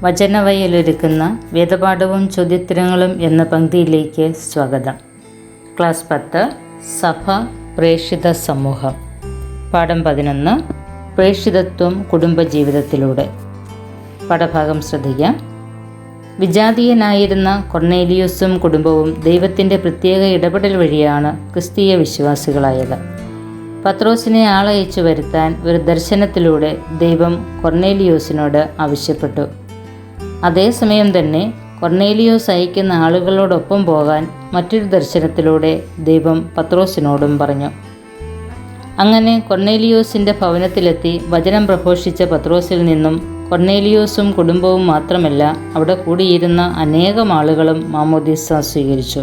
വചനവയലൊരുക്കുന്ന വേദപാഠവും ചോദ്യോത്തരങ്ങളും എന്ന പങ്ക്തിയിലേക്ക് സ്വാഗതം. ക്ലാസ് പത്ത് സഭ പ്രേക്ഷിത സമൂഹം. പാഠം പതിനൊന്ന് പ്രേക്ഷിതത്വം കുടുംബജീവിതത്തിലൂടെ. പാഠഭാഗം ശ്രദ്ധിക്കാം. വിജാതീയനായിരുന്ന കൊർണേലിയൂസും കുടുംബവും ദൈവത്തിന്റെ പ്രത്യേക ഇടപെടൽ വഴിയാണ് ക്രിസ്തീയ വിശ്വാസികളായത്. പത്രോസിനെ ആളയച്ചു വരുത്താൻ ഒരു ദർശനത്തിലൂടെ ദൈവം കൊർണേലിയോസിനോട് ആവശ്യപ്പെട്ടു. അതേസമയം തന്നെ കൊർണേലിയോസ് അയക്കുന്ന ആളുകളോടൊപ്പം പോകാൻ മറ്റൊരു ദർശനത്തിലൂടെ ദൈവം പത്രോസിനോടും പറഞ്ഞു. അങ്ങനെ കൊർണേലിയോസിന്റെ ഭവനത്തിലെത്തി വചനം പ്രഘോഷിച്ച പത്രോസിൽ നിന്നും കൊർണേലിയോസും കുടുംബവും മാത്രമല്ല അവിടെ കൂടിയിരുന്ന അനേകം ആളുകളും മാമോദീസ സ്വീകരിച്ചു.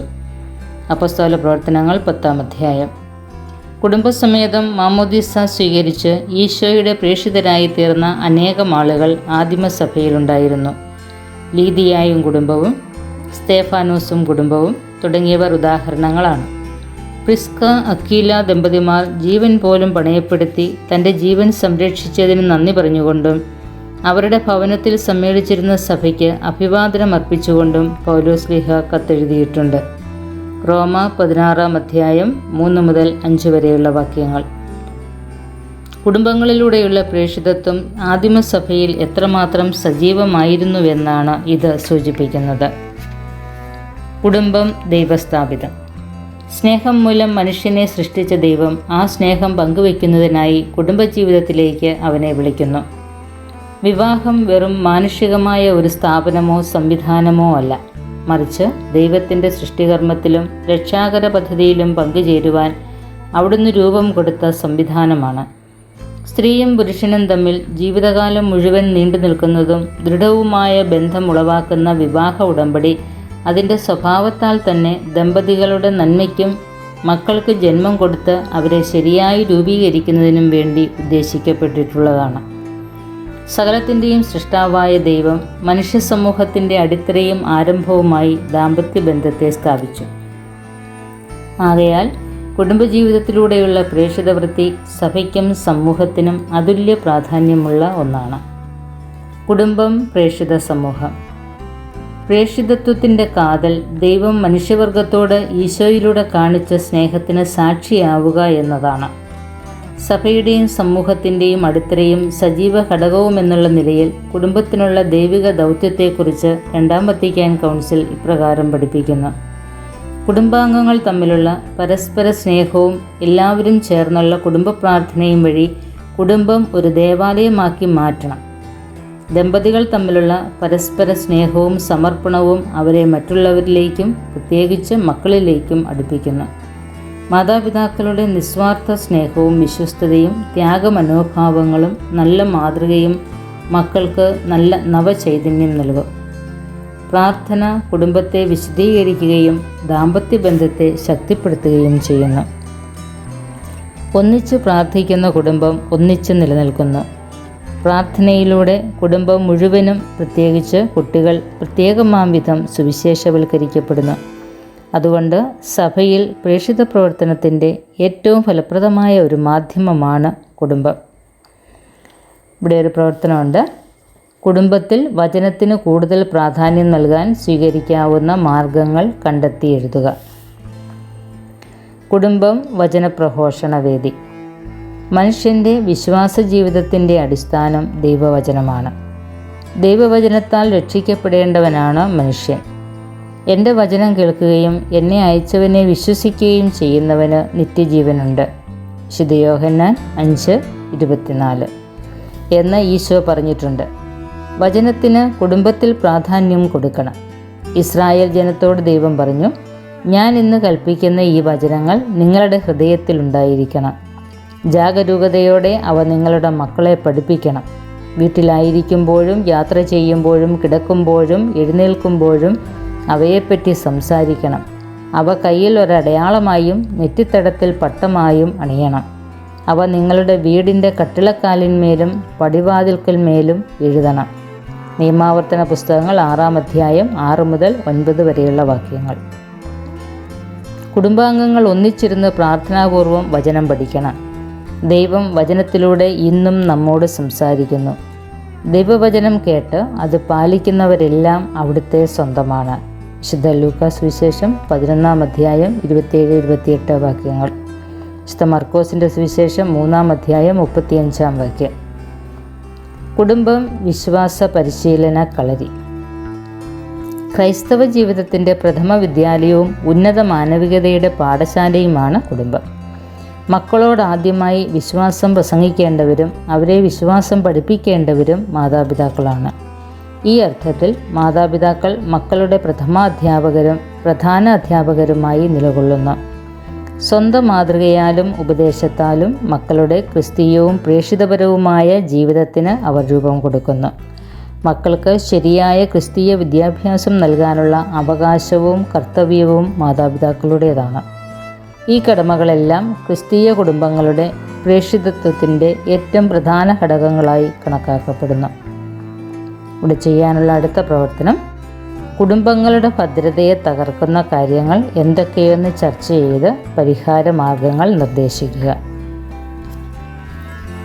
അപ്പസ്തോല പ്രവർത്തനങ്ങൾ പത്താം അധ്യായം. കുടുംബസമേതം മാമോദീസ സ്വീകരിച്ച് ഈശോയുടെ പ്രേക്ഷിതരായി തീർന്ന അനേകം ആളുകൾ ആദിമസഭയിലുണ്ടായിരുന്നു. ലീദിയായും കുടുംബവും സ്തേഫാനോസും കുടുംബവും തുടങ്ങിയവർ ഉദാഹരണങ്ങളാണ്. പ്രിസ്ക അക്കീല ദമ്പതിമാർ ജീവൻ പോലും പണയപ്പെടുത്തി തന്റെ ജീവൻ സംരക്ഷിച്ചതിന് നന്ദി പറഞ്ഞുകൊണ്ടും അവരുടെ ഭവനത്തിൽ സമ്മേളിച്ചിരുന്ന സഭയ്ക്ക് അഭിവാദനം അർപ്പിച്ചുകൊണ്ടും പൗലോസ് ലിഹ കത്തെഴുതിയിട്ടുണ്ട്. റോമ പതിനാറാം അധ്യായം മൂന്ന് മുതൽ അഞ്ച് വരെയുള്ള വാക്യങ്ങൾ. കുടുംബങ്ങളിലൂടെയുള്ള പ്രേക്ഷിതത്വം ആദിമസഭയിൽ എത്രമാത്രം സജീവമായിരുന്നുവെന്നാണ് ഇത് സൂചിപ്പിക്കുന്നത്. കുടുംബം ദൈവസ്ഥാപിതം. സ്നേഹം മൂലം മനുഷ്യനെ സൃഷ്ടിച്ച ദൈവം ആ സ്നേഹം പങ്കുവയ്ക്കുന്നതിനായി കുടുംബജീവിതത്തിലേക്ക് അവനെ വിളിക്കുന്നു. വിവാഹം വെറും മാനുഷികമായ ഒരു സ്ഥാപനമോ സംവിധാനമോ അല്ല. മറിച്ച് ദൈവത്തിന്റെ സൃഷ്ടികർമ്മത്തിലും രക്ഷാകര പദ്ധതിയിലും പങ്കുചേരുവാൻ അവിടുന്ന് രൂപം കൊടുത്ത സംവിധാനമാണ്. സ്ത്രീയും പുരുഷനും തമ്മിൽ ജീവിതകാലം മുഴുവൻ നീണ്ടു നിൽക്കുന്നതും ദൃഢവുമായ ബന്ധം ഉളവാക്കുന്ന വിവാഹ ഉടമ്പടി അതിന്റെ സ്വഭാവത്താൽ തന്നെ ദമ്പതികളുടെ നന്മയ്ക്കും മക്കൾക്ക് ജന്മം കൊടുത്ത് അവരെ ശരിയായി രൂപീകരിക്കുന്നതിനും വേണ്ടി ഉദ്ദേശിക്കപ്പെട്ടിട്ടുള്ളതാണ്. സകലത്തിന്റെയും സൃഷ്ടാവായ ദൈവം മനുഷ്യ സമൂഹത്തിന്റെ അടിത്തറയും ആരംഭവുമായി ദാമ്പത്യ ബന്ധത്തെ സ്ഥാപിച്ചു. ആകയാൽ കുടുംബജീവിതത്തിലൂടെയുള്ള പ്രേക്ഷിതവൃത്തി സഭയ്ക്കും സമൂഹത്തിനും അതുല്യ പ്രാധാന്യമുള്ള ഒന്നാണ്. കുടുംബം പ്രേക്ഷിത സമൂഹം. പ്രേക്ഷിതത്വത്തിന്റെ കാതൽ ദൈവം മനുഷ്യവർഗത്തോട് ഈശോയിലൂടെ കാണിച്ച സ്നേഹത്തിന് സാക്ഷിയാവുക എന്നതാണ്. സഭയുടെയും സമൂഹത്തിന്റെയും അടിത്തറയും സജീവ ഘടകവും എന്നുള്ള നിലയിൽ കുടുംബത്തിനുള്ള ദൈവിക ദൗത്യത്തെക്കുറിച്ച് രണ്ടാം വത്തിക്കാൻ കൗൺസിൽ ഇപ്രകാരം പഠിപ്പിക്കുന്നു. കുടുംബാംഗങ്ങൾ തമ്മിലുള്ള പരസ്പര സ്നേഹവും എല്ലാവരും ചേർന്നുള്ള കുടുംബ പ്രാർത്ഥനയും വഴി കുടുംബം ഒരു ദേവാലയമാക്കി മാറ്റണം. ദമ്പതികൾ തമ്മിലുള്ള പരസ്പര സ്നേഹവും സമർപ്പണവും അവരെ മറ്റുള്ളവരിലേക്കും പ്രത്യേകിച്ച് മക്കളിലേക്കും അടുപ്പിക്കുന്നു. മാതാപിതാക്കളുടെ നിസ്വാർത്ഥ സ്നേഹവും വിശ്വസ്തതയും ത്യാഗമനോഭാവങ്ങളും നല്ല മാതൃകയും മക്കൾക്ക് നല്ല നവചൈതന്യം നൽകും. പ്രാർത്ഥന കുടുംബത്തെ വിശദീകരിക്കുകയും ദാമ്പത്യ ബന്ധത്തെ ശക്തിപ്പെടുത്തുകയും ചെയ്യുന്നു. ഒന്നിച്ച് പ്രാർത്ഥിക്കുന്ന കുടുംബം ഒന്നിച്ച് നിലനിൽക്കുന്നു. പ്രാർത്ഥനയിലൂടെ കുടുംബം മുഴുവനും പ്രത്യേകിച്ച് കുട്ടികൾ പ്രത്യേകമാം വിധം സുവിശേഷവൽക്കരിക്കപ്പെടുന്നു. അതുകൊണ്ട് സഭയിൽ പ്രേക്ഷിത പ്രവർത്തനത്തിന്റെ ഏറ്റവും ഫലപ്രദമായ ഒരു മാധ്യമമാണ് കുടുംബം. ഇവിടെ ഒരു പ്രവർത്തനമുണ്ട്. കുടുംബത്തിൽ വചനത്തിന് കൂടുതൽ പ്രാധാന്യം നൽകാൻ സ്വീകരിക്കാവുന്ന മാർഗങ്ങൾ കണ്ടെത്തി എഴുതുക. കുടുംബം വചനപ്രഘോഷണ വേദി. മനുഷ്യന്റെ വിശ്വാസ ജീവിതത്തിന്റെ അടിസ്ഥാനം ദൈവവചനമാണ്. ദൈവവചനത്താൽ രക്ഷിക്കപ്പെടേണ്ടവനാണ് മനുഷ്യൻ. എന്റെ വചനം കേൾക്കുകയും എന്നെ അയച്ചവനെ വിശ്വസിക്കുകയും ചെയ്യുന്നവന് നിത്യജീവനുണ്ട്. ശുദ്ധയോഹന്നാൻ അഞ്ച് ഇരുപത്തിനാല്. എന്ന് ഈശോ പറഞ്ഞിട്ടുണ്ട്. വചനത്തിന് കുടുംബത്തിൽ പ്രാധാന്യം കൊടുക്കണം. ഇസ്രായേൽ ജനത്തോട് ദൈവം പറഞ്ഞു ഞാൻ ഇന്ന് കൽപ്പിക്കുന്ന ഈ വചനങ്ങൾ നിങ്ങളുടെ ഹൃദയത്തിലുണ്ടായിരിക്കണം ജാഗരൂകതയോടെ അവ നിങ്ങളുടെ മക്കളെ പഠിപ്പിക്കണം. വീട്ടിലായിരിക്കുമ്പോഴും യാത്ര ചെയ്യുമ്പോഴും കിടക്കുമ്പോഴും എഴുന്നേൽക്കുമ്പോഴും അവയെപ്പറ്റി സംസാരിക്കണം. അവ കയ്യിൽ ഒരടയാളമായും നെറ്റിത്തടത്തിൽ പട്ടമായും അണിയണം. അവ നിങ്ങളുടെ വീടിന്റെ കട്ടിളക്കാലിന്മേലും പടിവാതിൽക്കൽമേലും എഴുതണം. നിയമാവർത്തന പുസ്തകങ്ങൾ ആറാം അധ്യായം ആറ് മുതൽ ഒൻപത് വരെയുള്ള വാക്യങ്ങൾ. കുടുംബാംഗങ്ങൾ ഒന്നിച്ചിരുന്ന് പ്രാർത്ഥനാപൂർവം വചനം പഠിക്കണം. ദൈവം വചനത്തിലൂടെ ഇന്നും നമ്മോട് സംസാരിക്കുന്നു. ദൈവവചനം കേട്ട് അത് പാലിക്കുന്നവരെല്ലാം അവിടുത്തെ സ്വന്തമാണ്. വിശുദ്ധ ലൂക്കാസ് സുവിശേഷം പതിനൊന്നാം അധ്യായം ഇരുപത്തിയേഴ് ഇരുപത്തിയെട്ട് വാക്യങ്ങൾ. വിശുദ്ധ മർക്കോസിന്റെ സുവിശേഷം മൂന്നാം അധ്യായം മുപ്പത്തിയഞ്ചാം വാക്യം. കുടുംബം വിശ്വാസ പരിശീലന കളരി. ക്രൈസ്തവ ജീവിതത്തിന്റെ പ്രഥമ വിദ്യാലയവും ഉന്നത മാനവികതയുടെ പാഠശാലയുമാണ് കുടുംബം. മക്കളോട് ആദ്യമായി വിശ്വാസം പ്രസംഗിക്കേണ്ടവരും അവരെ വിശ്വാസം പഠിപ്പിക്കേണ്ടവരും മാതാപിതാക്കളാണ്. ഈ അർത്ഥത്തിൽ മാതാപിതാക്കൾ മക്കളുടെ പ്രഥമാധ്യാപകരും പ്രധാന അധ്യാപകരുമായി നിലകൊള്ളുന്നു. സ്വന്തം മാതൃകയാലും ഉപദേശത്താലും മക്കളുടെ ക്രിസ്തീയവും പ്രേക്ഷിതപരവുമായ ജീവിതത്തിന് അവർ രൂപം കൊടുക്കുന്നു. മക്കൾക്ക് ശരിയായ ക്രിസ്തീയ വിദ്യാഭ്യാസം നൽകാനുള്ള അവകാശവും കർത്തവ്യവും മാതാപിതാക്കളുടേതാണ്. ഈ കടമകളെല്ലാം ക്രിസ്തീയ കുടുംബങ്ങളുടെ പ്രേക്ഷിതത്വത്തിന്റെ ഏറ്റവും പ്രധാന ഘടകങ്ങളായി കണക്കാക്കപ്പെടുന്നു. ഇവിടെ ചെയ്യാനുള്ള അടുത്ത പ്രവർത്തനം കുടുംബങ്ങളുടെ ഭദ്രതയെ തകർക്കുന്ന കാര്യങ്ങൾ എന്തൊക്കെയെന്ന് ചർച്ച ചെയ്ത് പരിഹാരമാർഗങ്ങൾ നിർദ്ദേശിക്കുക.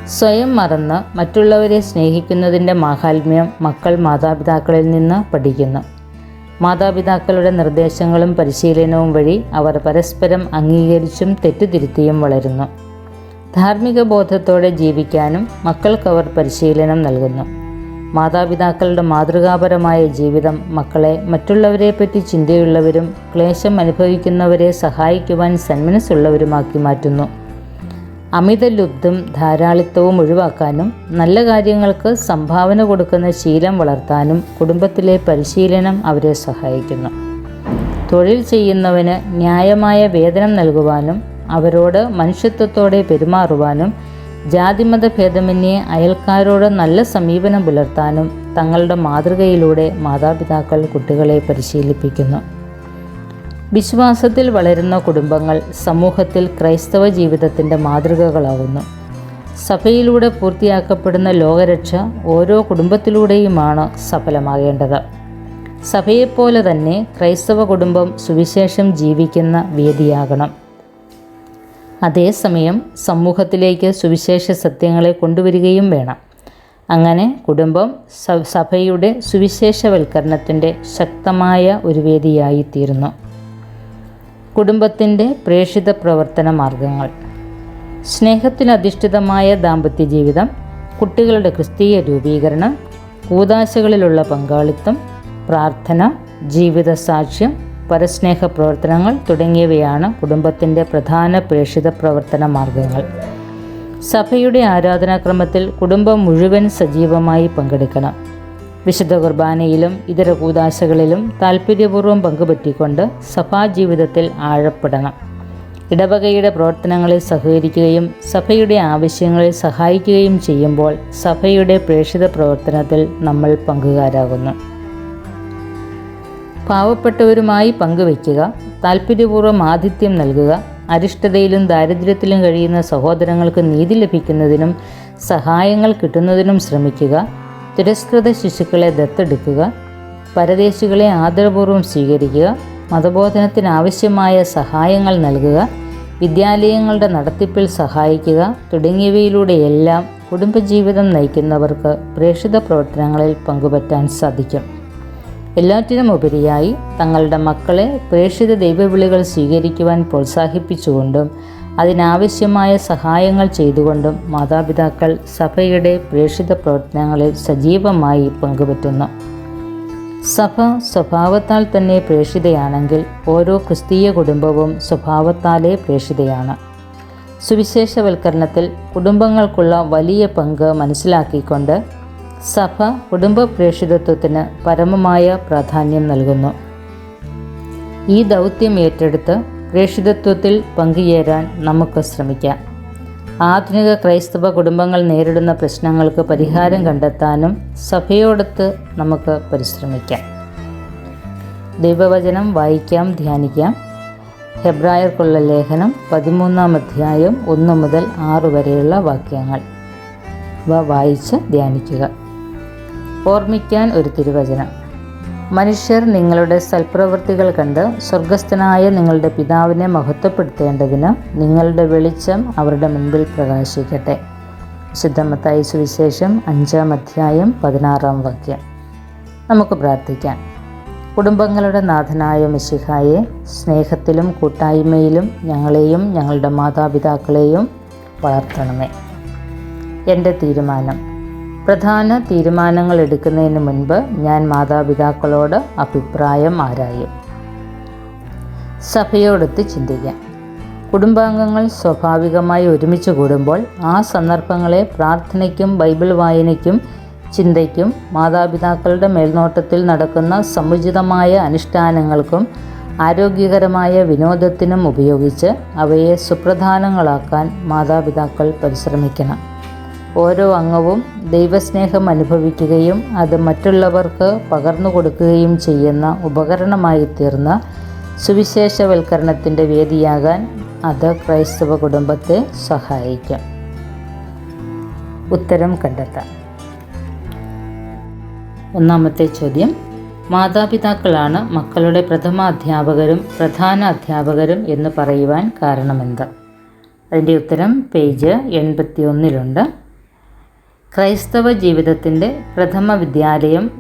സ്വയം മറന്ന് മറ്റുള്ളവരെ സ്നേഹിക്കുന്നതിന്റെ മാഹാത്മ്യം മക്കൾ മാതാപിതാക്കളിൽ നിന്ന് പഠിക്കുന്നു. മാതാപിതാക്കളുടെ നിർദ്ദേശങ്ങളും പരിശീലനവും വഴി അവർ പരസ്പരം അംഗീകരിച്ചും തെറ്റുതിരുത്തിയും വളരുന്നു. ധാർമ്മിക ബോധത്തോടെ ജീവിക്കാനും മക്കൾക്കവർ പരിശീലനം നൽകുന്നു. മാതാപിതാക്കളുടെ മാതൃകാപരമായ ജീവിതം മക്കളെ മറ്റുള്ളവരെപ്പറ്റി ചിന്തയുള്ളവരും ക്ലേശം അനുഭവിക്കുന്നവരെ സഹായിക്കുവാൻ സന്മനസ്സുള്ളവരുമാക്കി മാറ്റുന്നു. അമിത ലുബ്ധം ധാരാളിത്തവും ഒഴിവാക്കാനും നല്ല കാര്യങ്ങൾക്ക് സംഭാവന കൊടുക്കുന്ന ശീലം വളർത്താനും കുടുംബത്തിലെ പരിശീലനം അവരെ സഹായിക്കുന്നു. തൊഴിൽ ചെയ്യുന്നവന് ന്യായമായ വേതനം നൽകുവാനും അവരോട് മനുഷ്യത്വത്തോടെ പെരുമാറുവാനും ജാതിമത ഭേദമന്യേ അയൽക്കാരോട് നല്ല സമീപനം പുലർത്താനും തങ്ങളുടെ മാതൃകയിലൂടെ മാതാപിതാക്കൾ കുട്ടികളെ പരിശീലിപ്പിക്കുന്നു. വിശ്വാസത്തിൽ വളരുന്ന കുടുംബങ്ങൾ സമൂഹത്തിൽ ക്രൈസ്തവ ജീവിതത്തിന്റെ മാതൃകകളാവുന്നു. സഭയിലൂടെ പൂർത്തിയാക്കപ്പെടുന്ന ലോകരക്ഷ ഓരോ കുടുംബത്തിലൂടെയുമാണ് സഫലമാകേണ്ടത്. സഭയെപ്പോലെ തന്നെ ക്രൈസ്തവ കുടുംബം സുവിശേഷം ജീവിക്കുന്ന വേദിയാകണം. അതേസമയം സമൂഹത്തിലേക്ക് സുവിശേഷ സത്യങ്ങളെ കൊണ്ടുവരികയും വേണം. അങ്ങനെ കുടുംബം സഭയുടെ സുവിശേഷവൽക്കരണത്തിന്റെ ശക്തമായ ഒരു വേദിയായിത്തീരുന്നു. കുടുംബത്തിന്റെ പ്രേഷിത പ്രവർത്തന മാർഗങ്ങൾ. സ്നേഹത്തിലധിഷ്ഠിതമായ ദാമ്പത്യ ജീവിതം കുട്ടികളുടെ ക്രിസ്തീയ രൂപീകരണം കൂതാശകളിലുള്ള പങ്കാളിത്തം പ്രാർത്ഥന ജീവിത സാക്ഷ്യം പരസ്നേഹ പ്രവർത്തനങ്ങൾ തുടങ്ങിയവയാണ് കുടുംബത്തിന്റെ പ്രധാന പ്രേക്ഷിത പ്രവർത്തന മാർഗങ്ങൾ. സഭയുടെ ആരാധനാക്രമത്തിൽ കുടുംബം മുഴുവൻ സജീവമായി പങ്കെടുക്കണം. വിശുദ്ധ കുർബാനയിലും ഇതര കൂതാശകളിലും താൽപ്പര്യപൂർവം പങ്കുപറ്റിക്കൊണ്ട് സഭാജീവിതത്തിൽ ആഴപ്പെടണം. ഇടവകയുടെ പ്രവർത്തനങ്ങളിൽ സഹകരിക്കുകയും സഭയുടെ ആവശ്യങ്ങളിൽ സഹായിക്കുകയും ചെയ്യുമ്പോൾ സഭയുടെ പ്രേക്ഷിത പ്രവർത്തനത്തിൽ നമ്മൾ പങ്കുകാരാകുന്നു. പാവപ്പെട്ടവരുമായി പങ്കുവയ്ക്കുക താൽപ്പര്യപൂർവം ആതിഥ്യം നൽകുക അരിഷ്ടതയിലും ദാരിദ്ര്യത്തിലും കഴിയുന്ന സഹോദരങ്ങൾക്ക് നീതി ലഭിക്കുന്നതിനും സഹായങ്ങൾ കിട്ടുന്നതിനും ശ്രമിക്കുക തിരസ്കൃത ശിശുക്കളെ ദത്തെടുക്കുക പരദേശികളെ ആദരപൂർവം സ്വീകരിക്കുക മതബോധനത്തിനാവശ്യമായ സഹായങ്ങൾ നൽകുക വിദ്യാലയങ്ങളുടെ നടത്തിപ്പിൽ സഹായിക്കുക തുടങ്ങിയവയിലൂടെയെല്ലാം കുടുംബജീവിതം നയിക്കുന്നവർക്ക് പ്രേക്ഷിത പ്രവർത്തനങ്ങളിൽ പങ്കുപറ്റാൻ സാധിക്കും. എല്ലാറ്റിനുമുപരിയായി തങ്ങളുടെ മക്കളെ പ്രേക്ഷിത ദൈവവിളികൾ സ്വീകരിക്കുവാൻ പ്രോത്സാഹിപ്പിച്ചുകൊണ്ടും അതിനാവശ്യമായ സഹായങ്ങൾ ചെയ്തുകൊണ്ടും മാതാപിതാക്കൾ സഭയുടെ പ്രേക്ഷിത പ്രവർത്തനങ്ങളിൽ സജീവമായി പങ്കുപറ്റുന്നു. സഭ സ്വഭാവത്താൽ തന്നെ പ്രേക്ഷിതയാണെങ്കിൽ ഓരോ ക്രിസ്തീയ കുടുംബവും സ്വഭാവത്താലേ പ്രേക്ഷിതയാണ്. സുവിശേഷവൽക്കരണത്തിൽ കുടുംബങ്ങൾക്കുള്ള വലിയ പങ്ക് മനസ്സിലാക്കിക്കൊണ്ട് സഭ കുടുംബ പ്രേക്ഷിതത്വത്തിന് പരമമായ പ്രാധാന്യം നൽകുന്നു. ഈ ദൗത്യം ഏറ്റെടുത്ത് പ്രേക്ഷിതത്വത്തിൽ പങ്കുചേരാൻ നമുക്ക് ശ്രമിക്കാം. ആധുനിക ക്രൈസ്തവ കുടുംബങ്ങൾ നേരിടുന്ന പ്രശ്നങ്ങൾക്ക് പരിഹാരം കണ്ടെത്താനും സഭയോടൊത്ത് നമുക്ക് പരിശ്രമിക്കാം. ദൈവവചനം വായിക്കാം ധ്യാനിക്കാം. ഹെബ്രായർക്കുള്ള ലേഖനം പതിമൂന്നാം അധ്യായം ഒന്ന് മുതൽ ആറ് വരെയുള്ള വാക്യങ്ങൾ. വായിച്ച് ധ്യാനിക്കുക. ഓർമ്മിക്കാൻ ഒരു തിരുവചനം. മനുഷ്യർ നിങ്ങളുടെ സൽപ്രവൃത്തികൾ കണ്ട് സ്വർഗസ്ഥനായ നിങ്ങളുടെ പിതാവിനെ മഹത്വപ്പെടുത്തേണ്ടതിന് നിങ്ങളുടെ വെളിച്ചം അവരുടെ മുൻപിൽ പ്രകാശിക്കട്ടെ. വിശുദ്ധമത്തായി സുവിശേഷം അഞ്ചാം അധ്യായം പതിനാറാം വാക്യം. നമുക്ക് പ്രാർത്ഥിക്കാം. കുടുംബങ്ങളുടെ നാഥനായ മിശിഹായെ സ്നേഹത്തിലും കൂട്ടായ്മയിലും ഞങ്ങളെയും ഞങ്ങളുടെ മാതാപിതാക്കളെയും വളർത്തണമേ. എന്റെ തീരുമാനം. പ്രധാന തീരുമാനങ്ങൾ എടുക്കുന്നതിന് മുൻപ് ഞാൻ മാതാപിതാക്കളോട് അഭിപ്രായം ആരായും സഭയോടൊത്ത് ചിന്തിക്കാം. കുടുംബാംഗങ്ങൾ സ്വാഭാവികമായി ഒരുമിച്ച് കൂടുമ്പോൾ ആ സന്ദർഭങ്ങളെ പ്രാർത്ഥനയ്ക്കും ബൈബിൾ വായനയ്ക്കും ചിന്തയ്ക്കും മാതാപിതാക്കളുടെ മേൽനോട്ടത്തിൽ നടക്കുന്ന സമുചിതമായ അനുഷ്ഠാനങ്ങൾക്കും ആരോഗ്യകരമായ വിനോദത്തിനും ഉപയോഗിച്ച് അവയെ സുപ്രധാനങ്ങളാക്കാൻ മാതാപിതാക്കൾ പരിശ്രമിക്കണം. ഓരോ അംഗവും ദൈവസ്നേഹം അനുഭവിക്കുകയും അത് മറ്റുള്ളവർക്ക് പകർന്നു കൊടുക്കുകയും ചെയ്യുന്ന ഉപകരണമായി തീർന്ന സുവിശേഷവൽക്കരണത്തിന്റെ വേദിയാകാൻ അത് ക്രൈസ്തവ കുടുംബത്തെ സഹായിക്കും. ഉത്തരം കണ്ടെത്താം. ഒന്നാമത്തെ ചോദ്യം. മാതാപിതാക്കളാണ് മക്കളുടെ പ്രഥമ അധ്യാപകരും പ്രധാന അധ്യാപകരും എന്ന് പറയുവാൻ കാരണമെന്ത്? അതിന്റെ ഉത്തരം പേജ് എൺപത്തി ഒന്നിലുണ്ട് ക്രൈസ്തവ ജീവിതത്തിന്റെ പ്രഥമ വിദ്യാലയം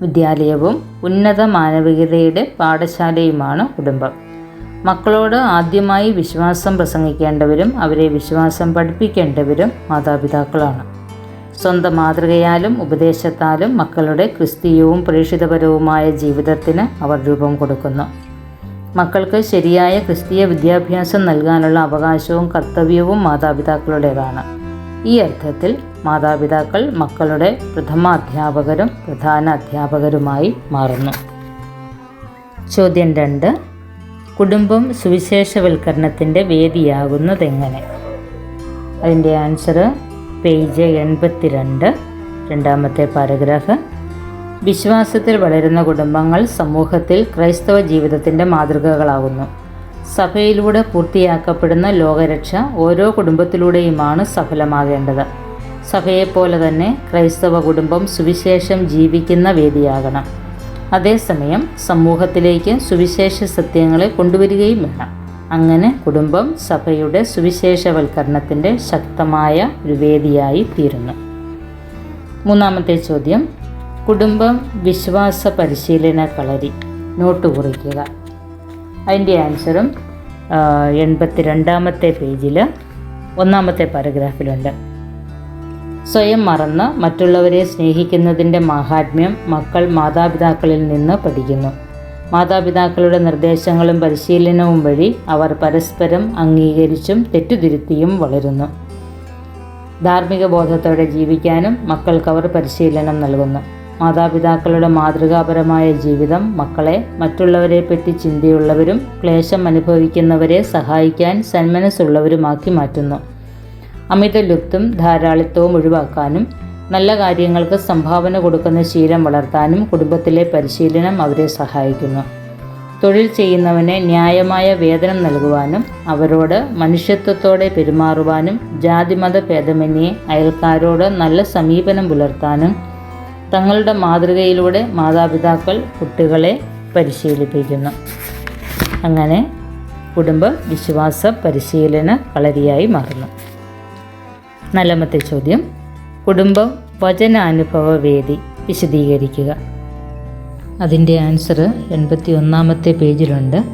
വിദ്യാലയവും ഉന്നത മാനവികതയുടെ പാഠശാലയുമാണ് കുടുംബം. മക്കളോട് ആദ്യമായി വിശ്വാസം പ്രസംഗിക്കേണ്ടവരും അവരെ വിശ്വാസം പഠിപ്പിക്കേണ്ടവരും മാതാപിതാക്കളാണ്. സ്വന്തം മാതൃകയാലും ഉപദേശത്താലും മക്കളുടെ ക്രിസ്തീയവും പ്രേക്ഷിതപരവുമായ ജീവിതത്തിന് അവർ രൂപം കൊടുക്കുന്നു. മക്കൾക്ക് ശരിയായ ക്രിസ്തീയ വിദ്യാഭ്യാസം നൽകാനുള്ള അവകാശവും കർത്തവ്യവും മാതാപിതാക്കളുടേതാണ്. ഈ അർത്ഥത്തിൽ മാതാപിതാക്കൾ മക്കളുടെ പ്രഥമ അധ്യാപകരും പ്രധാന അധ്യാപകരുമായി മാറുന്നു. ചോദ്യം രണ്ട്. കുടുംബം സുവിശേഷവൽക്കരണത്തിന്റെ വേദിയാകുന്നതെങ്ങനെ? അതിന്റെ ആൻസർ പേജ് എൺപത്തിരണ്ട് രണ്ടാമത്തെ പാരഗ്രാഫ്. വിശ്വാസത്തിൽ വളരുന്ന കുടുംബങ്ങൾ സമൂഹത്തിൽ ക്രൈസ്തവ ജീവിതത്തിന്റെ മാതൃകകളാകുന്നു. സഭയിലൂടെ പൂർത്തിയാക്കപ്പെടുന്ന ലോകരക്ഷ ഓരോ കുടുംബത്തിലൂടെയുമാണ് സഫലമാകേണ്ടത്. സഭയെപ്പോലെ തന്നെ ക്രൈസ്തവ കുടുംബം സുവിശേഷം ജീവിക്കുന്ന വേദിയാകണം. അതേസമയം സമൂഹത്തിലേക്ക് സുവിശേഷ സത്യങ്ങളെ കൊണ്ടുവരികയും വേണം. അങ്ങനെ കുടുംബം സഭയുടെ സുവിശേഷവൽക്കരണത്തിന്റെ ശക്തമായ ഒരു വേദിയായി തീരുന്നു. മൂന്നാമത്തെ ചോദ്യം. കുടുംബം വിശ്വാസ പരിശീലന കളരി. നോട്ട് കുറിക്കുക. അതിന്റെ ആൻസറും എൺപത്തി രണ്ടാമത്തെ പേജിൽ ഒന്നാമത്തെ പാരഗ്രാഫിലുണ്ട്. സ്വയം മറന്ന് മറ്റുള്ളവരെ സ്നേഹിക്കുന്നതിന്റെ മാഹാത്മ്യം മക്കൾ മാതാപിതാക്കളിൽ നിന്ന് പഠിക്കുന്നു. മാതാപിതാക്കളുടെ നിർദ്ദേശങ്ങളും പരിശീലനവും വഴി അവർ പരസ്പരം അംഗീകരിച്ചും തെറ്റുതിരുത്തിയും വളരുന്നു. ധാർമ്മിക ബോധത്തോടെ ജീവിക്കാനും മക്കൾക്ക് അവർ പരിശീലനം നൽകുന്നു. മാതാപിതാക്കളുടെ മാതൃകാപരമായ ജീവിതം മക്കളെ മറ്റുള്ളവരെ മറ്റുള്ളവരെപ്പറ്റി ചിന്തയുള്ളവരും ക്ലേശം അനുഭവിക്കുന്നവരെ സഹായിക്കാൻ സന്മനസ്സുള്ളവരുമാക്കി മാറ്റുന്നു. അമിത ലുപ്തും ധാരാളിത്തവും ഒഴിവാക്കാനും നല്ല കാര്യങ്ങൾക്ക് സംഭാവന കൊടുക്കുന്ന ശീലം വളർത്താനും കുടുംബത്തിലെ പരിശീലനം അവരെ സഹായിക്കുന്നു. തൊഴിൽ ചെയ്യുന്നവനെ ന്യായമായ വേതനം നൽകുവാനും അവരോട് മനുഷ്യത്വത്തോടെ പെരുമാറുവാനും ജാതിമത ഭേദമന്യേ അയൽക്കാരോട് നല്ല സമീപനം പുലർത്താനും തങ്ങളുടെ മാതൃകയിലൂടെ മാതാപിതാക്കൾ കുട്ടികളെ പരിശീലിപ്പിക്കുന്നു. അങ്ങനെ കുടുംബ വിശ്വാസ പരിശീലന കളരിയായി മാറുന്നു. നാലാമത്തെ ചോദ്യം. കുടുംബം വചനാനുഭവ വേദി വിശദീകരിക്കുക. അതിന്റെ ആൻസർ എൺപത്തി ഒന്നാമത്തെ പേജിലുണ്ട്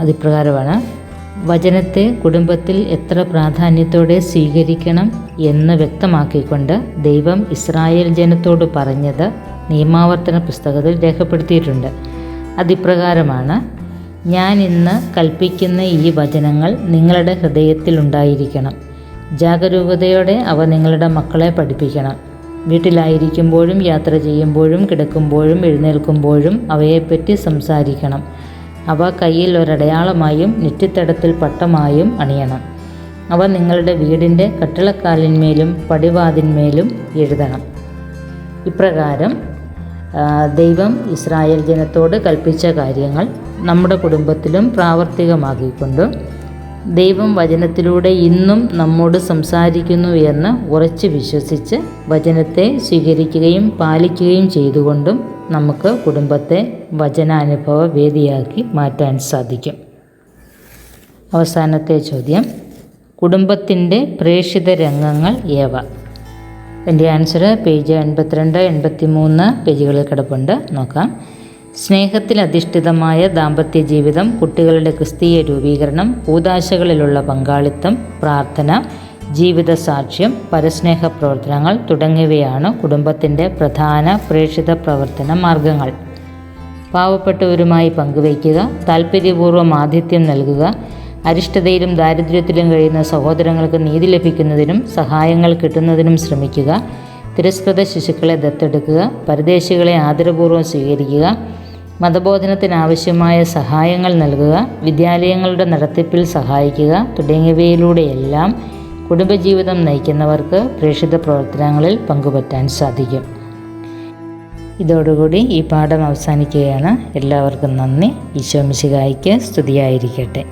അതിപ്രകാരമാണ്. വചനത്തെ കുടുംബത്തിൽ എത്ര പ്രാധാന്യത്തോടെ സ്വീകരിക്കണം എന്ന് വ്യക്തമാക്കിക്കൊണ്ട് ദൈവം ഇസ്രായേൽ ജനത്തോട് പറഞ്ഞത് നിയമാവർത്തന പുസ്തകത്തിൽ രേഖപ്പെടുത്തിയിട്ടുണ്ട്. അതിപ്രകാരമാണ് ഞാൻ ഇന്ന് കൽപ്പിക്കുന്ന ഈ വചനങ്ങൾ നിങ്ങളുടെ ഹൃദയത്തിലുണ്ടായിരിക്കണം. ജാഗരൂകതയോടെ അവ നിങ്ങളുടെ മക്കളെ പഠിപ്പിക്കണം. വീട്ടിലായിരിക്കുമ്പോഴും യാത്ര ചെയ്യുമ്പോഴും കിടക്കുമ്പോഴും എഴുന്നേൽക്കുമ്പോഴും അവയെപ്പറ്റി സംസാരിക്കണം. അവ കയ്യിൽ ഒരടയാളമായും നെറ്റിത്തടത്തിൽ പട്ടമായും അണിയണം. അവ നിങ്ങളുടെ വീടിന്റെ കട്ടിളക്കാലിന്മേലും പടിവാതിന്മേലും എഴുതണം. ഇപ്രകാരം ദൈവം ഇസ്രായേൽ ജനത്തോട് കൽപ്പിച്ച കാര്യങ്ങൾ നമ്മുടെ കുടുംബത്തിലും പ്രാവർത്തികമാക്കിക്കൊണ്ട് ദൈവം വചനത്തിലൂടെ ഇന്നും നമ്മോട് സംസാരിക്കുന്നു എന്ന് ഉറച്ച് വിശ്വസിച്ച് വചനത്തെ സ്വീകരിക്കുകയും പാലിക്കുകയും ചെയ്തുകൊണ്ടും നമുക്ക് കുടുംബത്തെ വചനാനുഭവ വേദിയാക്കി മാറ്റാൻ സാധിക്കും. അവസാനത്തെ ചോദ്യം. കുടുംബത്തിന്റെ പ്രേക്ഷിത രംഗങ്ങൾ ഏവ? എന്റെ ആൻസർ പേജ് എൺപത്തിരണ്ട് എൺപത്തി മൂന്ന് പേജുകളിൽ കിടപ്പുണ്ട്. നോക്കാം. സ്നേഹത്തിൽ അധിഷ്ഠിതമായ ദാമ്പത്യ ജീവിതം കുട്ടികളുടെ ക്രിസ്തീയ രൂപീകരണം കൂതാശകളിലുള്ള പങ്കാളിത്തം പ്രാർത്ഥന ജീവിത സാക്ഷ്യം പരസ്നേഹ പ്രവർത്തനങ്ങൾ തുടങ്ങിയവയാണ് കുടുംബത്തിന്റെ പ്രധാന പ്രേക്ഷിത പ്രവർത്തന മാർഗങ്ങൾ. പാവപ്പെട്ടവരുമായി പങ്കുവയ്ക്കുക താൽപ്പര്യപൂർവം ആതിഥ്യം നൽകുക അരിഷ്ടതയിലും ദാരിദ്ര്യത്തിലും കഴിയുന്ന സഹോദരങ്ങൾക്ക് നീതി ലഭിക്കുന്നതിനും സഹായങ്ങൾ കിട്ടുന്നതിനും ശ്രമിക്കുക തിരസ്കൃത ശിശുക്കളെ ദത്തെടുക്കുക പരദേശികളെ ആദരപൂർവം സ്വീകരിക്കുക മതബോധനത്തിനാവശ്യമായ സഹായങ്ങൾ നൽകുക വിദ്യാലയങ്ങളുടെ നടത്തിപ്പിൽ സഹായിക്കുക തുടങ്ങിയവയിലൂടെയെല്ലാം കുടുംബജീവിതം നയിക്കുന്നവർക്ക് പ്രേക്ഷിത പ്രവർത്തനങ്ങളിൽ പങ്കുപറ്റാൻ സാധിക്കും. ഇതോടുകൂടി ഈ പാഠം അവസാനിക്കുകയാണ്. എല്ലാവർക്കും നന്ദി. ഈശോമിശികായ്ക്ക് സ്തുതിയായിരിക്കട്ടെ.